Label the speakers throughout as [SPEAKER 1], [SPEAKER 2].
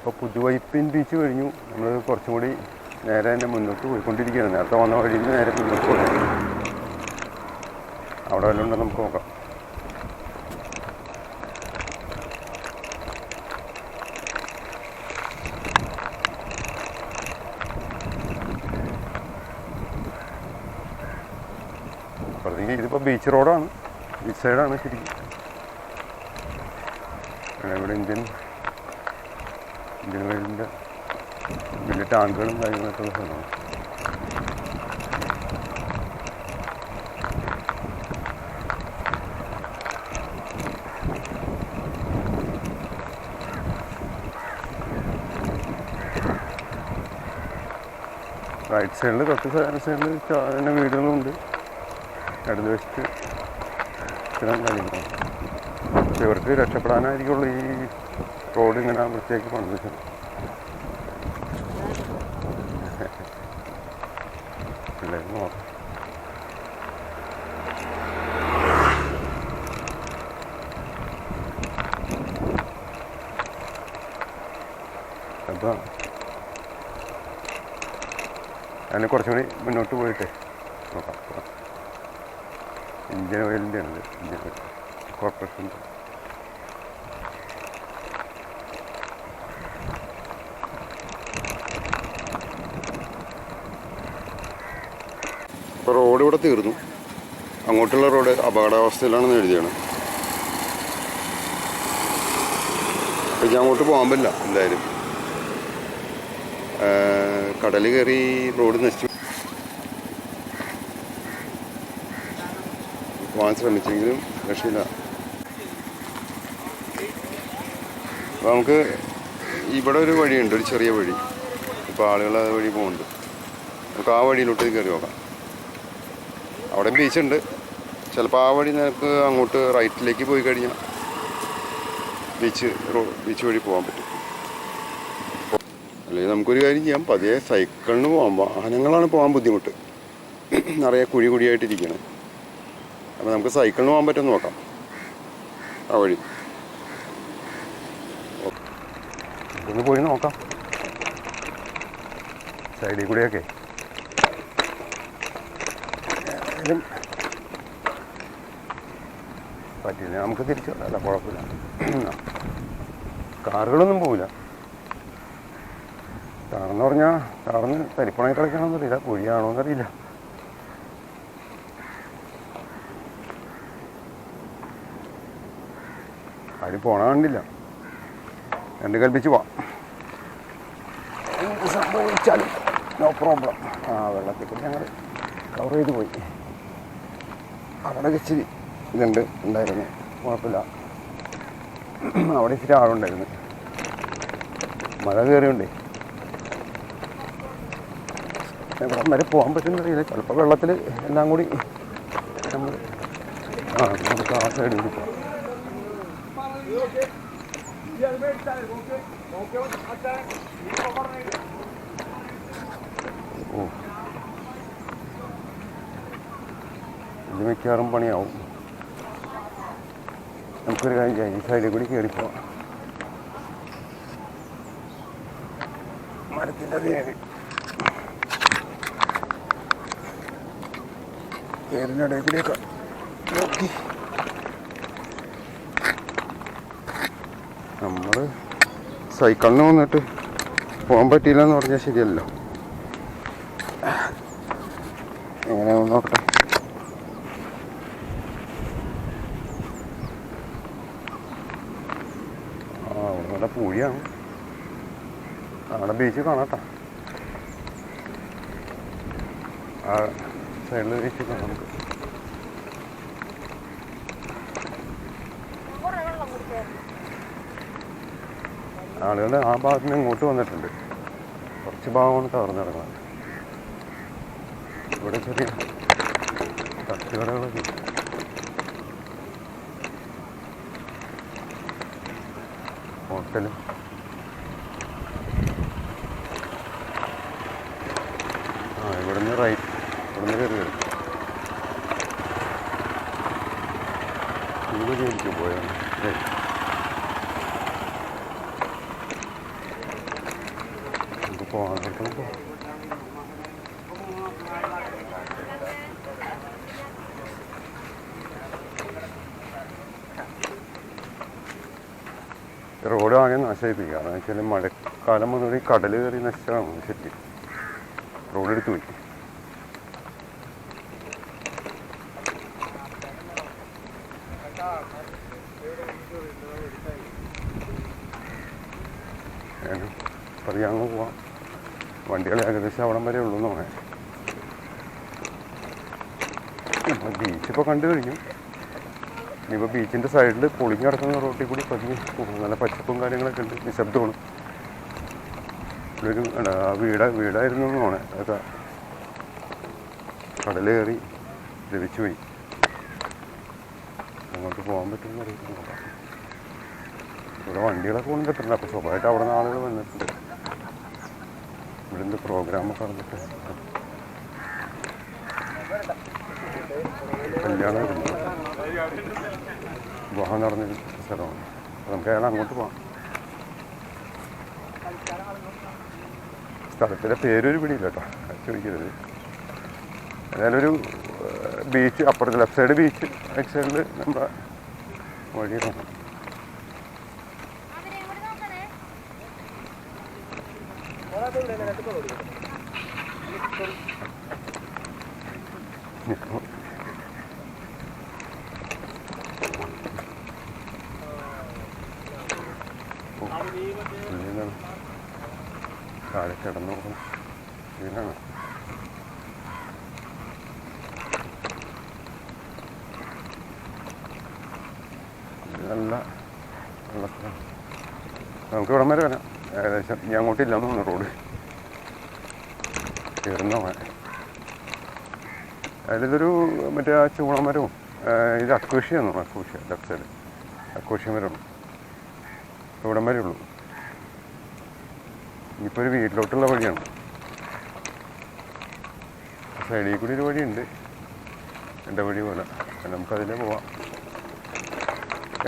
[SPEAKER 1] ഇപ്പോൾ പുതുവൈപ്പിൻ ബീച്ച് കഴിഞ്ഞു. നമ്മൾ കുറച്ചും കൂടി നേരെ തന്നെ മുന്നോട്ട് പോയിക്കൊണ്ടിരിക്കുകയാണ്. നേരത്തെ വന്ന വഴി നിന്ന് നേരെ മുന്നോട്ട് പോയി അവിടെ വല്ലതും ഉണ്ടോ നമുക്ക് നോക്കാം. ഇതിപ്പോൾ ബീച്ച് റോഡാണ് ബീച്ച് സൈഡാണ് ശരിക്കും. ഇവിടെ ഇന്ത്യൻ ഓയിലിന്റെ വലിയ ടാങ്കുകളും കാര്യങ്ങളൊക്കെ ഉള്ള സ്ഥലമാണ്. റൈറ്റ് സൈഡിൽ തൊട്ട് സൈഡിൽ തന്നെ വീടുകളുണ്ട്. ഇടത് വെച്ചിട്ട് ഇത്തരം കാര്യങ്ങളാണ്. ഇവർക്ക് രക്ഷപ്പെടാനായിരിക്കുള്ളൂ ഈ റോഡ് ഇങ്ങനെ വൃത്തിയാക്കി പണിത് പിള്ളേർ അതിന് കുറച്ചും കൂടി മുന്നോട്ട് പോയിട്ട് നോക്കാം. ഇന്ത്യൻ ഓയിലിന്റെ ഇത്. Indian oil. കോർപ്പറേഷന്റെ. ഇപ്പോൾ റോഡ് ഇവിടെ തീർന്നു. അങ്ങോട്ടുള്ള റോഡ് അപകടാവസ്ഥയിലാണെന്ന് എഴുതിയാണ്. ഞാൻ അങ്ങോട്ട് പോകാൻ പറ്റില്ല എന്തായാലും. കടൽ കയറി റോഡ് നശിച്ചു. പോകാൻ ശ്രമിച്ചെങ്കിലും രക്ഷയില്ല. അപ്പോൾ നമുക്ക് ഇവിടെ ഒരു വഴിയുണ്ട് ഒരു ചെറിയ വഴി. ഇപ്പോൾ ആളുകൾ അത് വഴി പോകുന്നുണ്ട്. നമുക്ക് ആ വഴിയിലോട്ട് കയറി നോക്കാം. അവിടെ ബീച്ചുണ്ട്. ചിലപ്പോൾ ആ വഴി നിനക്ക് അങ്ങോട്ട് റൈറ്റിലേക്ക് പോയി കഴിഞ്ഞാൽ ബീച്ച് ബീച്ച് വഴി പോകാൻ പറ്റും. അല്ലെങ്കിൽ നമുക്കൊരു കാര്യം ചെയ്യാം. പതിയെ സൈക്കിളിന് പോകാം വാഹനങ്ങളാണ് പോകാൻ ബുദ്ധിമുട്ട്. നിറയെ കുഴി കുഴിയായിട്ടിരിക്കുകയാണ് അപ്പോൾ നമുക്ക് സൈക്കിളിന് പോകാൻ പറ്റുമെന്ന് നോക്കാം. ആ വഴി. ഒന്ന് പോയി നോക്കാം. സൈഡിൽ കൂടെയൊക്കെ. ഏതായാലും പറ്റില്ല നമുക്ക് തിരിച്ചു അല്ല കുഴപ്പമില്ല. കാറുകളൊന്നും പോവില്ല. കാറെന്ന് പറഞ്ഞാൽ കാറിന് തരിപ്പണമായി കളിക്കണമെന്നറിയില്ല കുഴിയാണോ എന്നറിയില്ല ആരും പോണ കണ്ടില്ല. രണ്ട് കൽപ്പിച്ച് പോവാം. സംഭവിച്ചാലും നോ പ്രോബ്ലം ആ വെള്ളത്തിൽ കൂടി ഞങ്ങൾ കവർ ചെയ്ത് പോയി. അവിടെ ഇച്ചിരി ഇതുണ്ട് ഉണ്ടായിരുന്നു. കുഴപ്പമില്ല. അവിടെ ഇച്ചിരി ആളുണ്ടായിരുന്നു. മഴ കയറിയുണ്ടേ. എവിടെ വരെ പോകാൻ പറ്റുന്നറിയില്ല. ചിലപ്പോൾ വെള്ളത്തിൽ എല്ലാം കൂടി നമ്മൾ ആ നമുക്ക് ആ സൈഡിൽ പോകാം. ഇത് മിക്കവാറും പണിയാവും. നമുക്കൊരു കാര്യം ചെയ്യാം ഈ സൈഡിൽ കൂടി കയറിപ്പോവാം മരത്തിന്റെ പേര്. പേരിന്റെ ഇടയിൽ കൂടിയൊക്കെ നോക്കി. നമ്മൾ സൈക്കിളിന് വന്നിട്ട് പോകാൻ പറ്റിയില്ല എന്ന് പറഞ്ഞാൽ ശരിയല്ലോ. എങ്ങനെ നോക്കട്ടെ ആ അവിടെ പൂഴിയാണ് അവിടെ ബീച്ച് കാണാട്ടോ. ആ സൈഡിൽ ബീച്ച് കാണാം ആളുകൾ ആ ഭാഗത്ത് നിന്ന് ഇങ്ങോട്ട് വന്നിട്ടുണ്ട്. കുറച്ച് ഭാഗമാണ് കവർന്ന് ഇവിടെ ചെറിയ തട്ടുകടകളൊക്കെ ഹോട്ടലും ആ ഇവിടുന്ന് റൈറ്റ് ഇവിടുന്ന് കയറി വരും ഈ ജോലിക്ക് പോയത് ഏയ് പോകാൻ പറ്റും പോകാം റോഡ് ആകെ നാശമായിപ്പോയി കാരണം വെച്ചാൽ മഴക്കാലം വന്നത് ഈ കടൽ കയറി നശിച്ചതാണ് ശരി റോഡ് എടുത്തു പോയി. പറയാങ്ങ് പോവാം. വണ്ടികൾ ഏകദേശം അവിടം വരെ ഉള്ളൂ എന്ന് പറയാം ബീച്ച് ഇപ്പോൾ കണ്ടു കഴിഞ്ഞു. ഇനിയിപ്പോൾ ബീച്ചിന്റെ സൈഡിൽ പൊളിഞ്ഞ് കിടക്കുന്ന റോട്ടിൽ കൂടി പതിഞ്ഞ് നല്ല പച്ചപ്പും കാര്യങ്ങളൊക്കെ ഉണ്ട്. നിശബ്ദമാണ്. ഒരു വീട വീട് വീടായിരുന്നു എന്ന് തോന്നേ അതൊക്കെ കടൽ കയറി ലഭിച്ചു പോയി. അങ്ങോട്ട് പോകാൻ പറ്റുമെന്ന് അറിയില്ല ഇവിടെ വണ്ടികളൊക്കെ കൊണ്ട് കിട്ടുന്നത് അപ്പോൾ സ്വഭാവമായിട്ട് അവിടെ നിന്ന് ആളുകൾ വന്നിട്ടുണ്ട്. ഇവിടെ പ്രോഗ്രാമൊക്കെ നടന്നിട്ട്. കല്യാണം ഗുഹ നടന്നൊരു സ്ഥലമാണ്. നമുക്ക് അയാൾ അങ്ങോട്ട് പോകാം സ്ഥലത്തിന്റെ പേരൊരു പിടിയില്ല കേട്ടോ. ചോദിക്കരുത്. ഏതായാലും ഒരു ബീച്ച് അപ്പുറത്ത് ലെഫ്റ്റ് സൈഡ് ബീച്ച് റൈറ്റ് സൈഡിൽ നമ്മുടെ വഴി കാണാം
[SPEAKER 2] അവരെ കൂടെ നോക്കണേ
[SPEAKER 1] ഇപ്പോൾ ഇതിനാണ് താഴെ കിടന്നു. ഇതിനാണ് ഇത് നല്ല നമുക്ക് ഇവിടം വരെ വരാം. ഏകദേശം ഞാൻ അങ്ങോട്ടില്ല എന്ന് തോന്നുന്നു റോഡ്. കയറുന്ന മഴ അതിലൊരു മറ്റേ ആ ചൂളമരവും മരവും ഇത് അക്വേഷ്യാണ് അക്വേഷ്യ ലെഫ്റ്റ് സൈഡ്. അക്വേഷ്യ മരമാണ് ഇവിടം വരെ ഉള്ളൂ ഇനിയിപ്പോൾ ഒരു വീട്ടിലോട്ടുള്ള വഴിയാണ്. സൈഡിൽ കൂടി ഒരു വഴിയുണ്ട്. എന്റെ വഴി പോലെ. നമുക്കതിലേ പോവാം.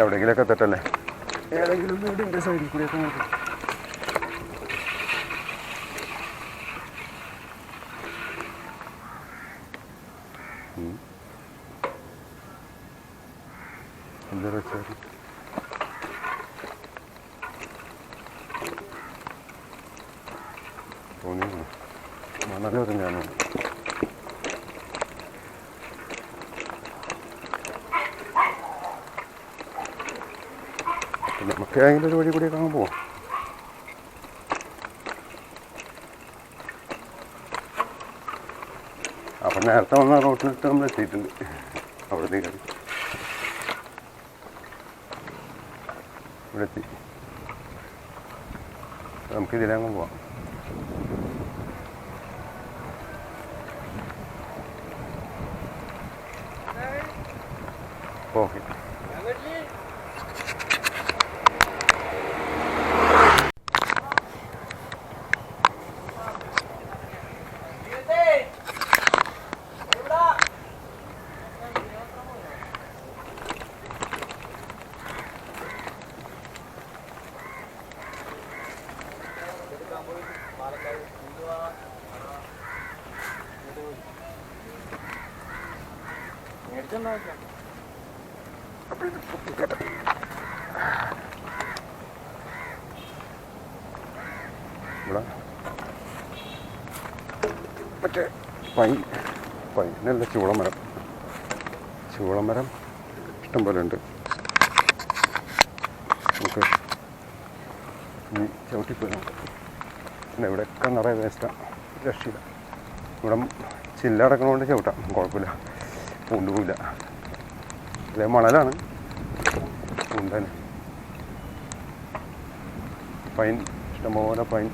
[SPEAKER 1] എവിടെയെങ്കിലുമൊക്കെ എത്തട്ടല്ലേ? ഏതെങ്കിലും വീടിന്റെ സൈഡിൽ കൂടിയൊക്കെ നോക്കാം. എന്താ വെച്ചാൽ തോന്നിയാണ് മണൽ പറഞ്ഞാണ് നമുക്ക് ഏതെങ്കിലും ഒരു വഴി കൂടി കാണാൻ പോവാം. അപ്പം നേരത്തെ വന്ന റോട്ടിലിട്ട് നമ്മൾ എത്തിയിട്ടുണ്ട്. അവിടത്തേക്ക് ഇവിടെ എത്തി. നമുക്ക് ഇതിലങ്ങ് പോവാം ഓക്കെ ഇവിടെ. മറ്റേ പൈൻ പൈനല്ല ചൂളമരം. ചൂളമരം ഇഷ്ടം പോലെ ഉണ്ട്. നമുക്ക് ഇനി ചവിട്ടിപ്പോയി നോക്കാം. പിന്നെ ഇവിടെയൊക്കെ നിറയെ വേസ്റ്റാണ് രക്ഷയില്ല. ഇവിടെ ചില്ലടക്കണോണ്ട് ചവിട്ടാം. കുഴപ്പമില്ല. പൂണ്ടുപോയില്ല അല്ലെ മണലാണ്. പൂണ്ടന് പൈൻ ഇഷ്ടംപോലെ പൈൻ.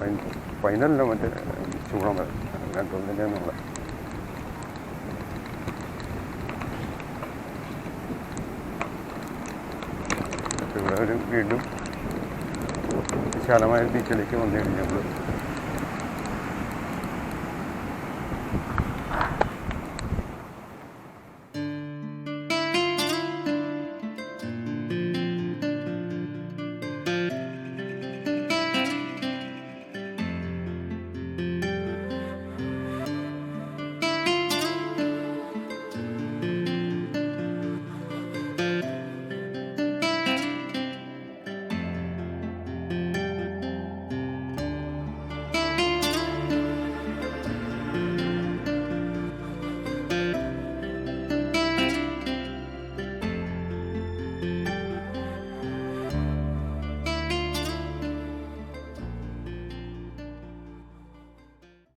[SPEAKER 1] പൈൻ പൈനല്ല മറ്റേ ചൂടം വരെ. രണ്ടൊന്നിന്റെ എന്നുള്ള ഇവിടെ ഒരു വീണ്ടും വിശാലമായ ബീച്ചിലേക്ക് വന്നു കഴിഞ്ഞു നമ്മൾ